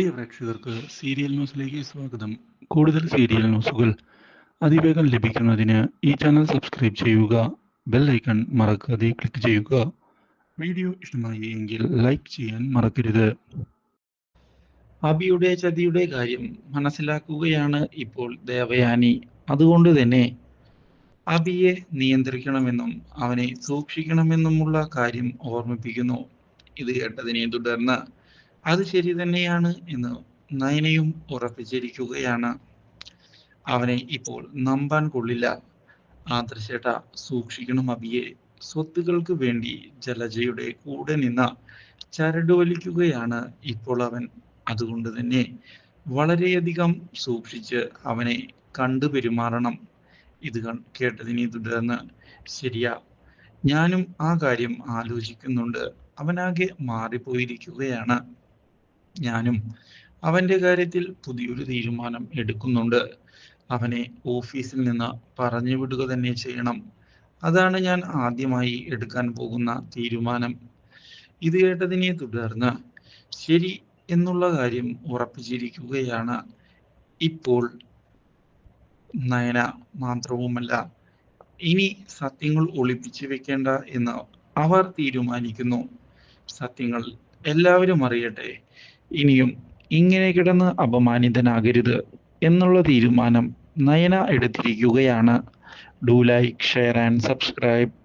പ്രിയ പ്രേക്ഷകർക്ക് സീരിയൽ ന്യൂസിലേക്ക് സ്വാഗതം. കൂടുതൽ സീരിയൽ ന്യൂസുകൾ അതിവേഗം ലഭിക്കുന്നതിന് ഈ ചാനൽ സബ്സ്ക്രൈബ് ചെയ്യുക ബെൽ ഐക്കൺ മറക്കാതെ ക്ലിക്ക് ചെയ്യുക. വീഡിയോ ഇഷ്ടമായി എങ്കിൽ ലൈക്ക് ചെയ്യാൻ മറക്കരുത്. അബിയുടെ ചതിയുടെ കാര്യം മനസ്സിലാക്കുകയാണ് ഇപ്പോൾ ദേവയാനി. അതുകൊണ്ട് തന്നെ അബിയെ നിയന്ത്രിക്കണമെന്നും അവനെ സൂക്ഷിക്കണമെന്നുമുള്ള കാര്യം ഓർമ്മിപ്പിക്കുന്നു. ഇത് കേട്ടതിനെ തുടർന്ന് അത് ശരി തന്നെയാണ് എന്ന് നയനയും ഉറപ്പിച്ചിരിക്കുകയാണ്. അവനെ ഇപ്പോൾ നമ്പാൻ കൊള്ളില്ല. ആദർശേട്ട സൂക്ഷിക്കണം അബിയെ. സ്വത്തുകൾക്ക് വേണ്ടി ജലജയുടെ കൂടെ നിന്ന ചരട് വലിക്കുകയാണ് ഇപ്പോൾ അവൻ. അതുകൊണ്ട് തന്നെ വളരെയധികം സൂക്ഷിച്ച് അവനെ കണ്ടു പെരുമാറണം. ഇത് കേട്ടതിനെ തുടർന്ന് ശരിയാ ഞാനും ആ കാര്യം ആലോചിക്കുന്നുണ്ട്. അവനാകെ മാറിപ്പോയിരിക്കുകയാണ്. ഞാനും അവന്റെ കാര്യത്തിൽ പുതിയൊരു തീരുമാനം എടുക്കുന്നുണ്ട്. അവനെ ഓഫീസിൽ നിന്ന് പറഞ്ഞു വിടുക തന്നെ ചെയ്യണം. അതാണ് ഞാൻ ആദ്യമായി എടുക്കാൻ പോകുന്ന തീരുമാനം. ഇത് കേട്ടതിനെ തുടർന്ന് ശരി എന്നുള്ള കാര്യം ഉറപ്പിച്ചിരിക്കുകയാണ്. ഇപ്പോൾ നയന മാത്രവുമല്ല ഇനി സത്യങ്ങൾ ഒളിപ്പിച്ചു വെക്കേണ്ട എന്ന് അവർ തീരുമാനിക്കുന്നു. സത്യങ്ങൾ എല്ലാവരും അറിയട്ടെ. ഇനിയും ഇങ്ങനെ കിടന്ന് അപമാനിതനാകരുത് എന്നുള്ള തീരുമാനം നയന എടുത്തിരിക്കുകയാണ്. Do like share and subscribe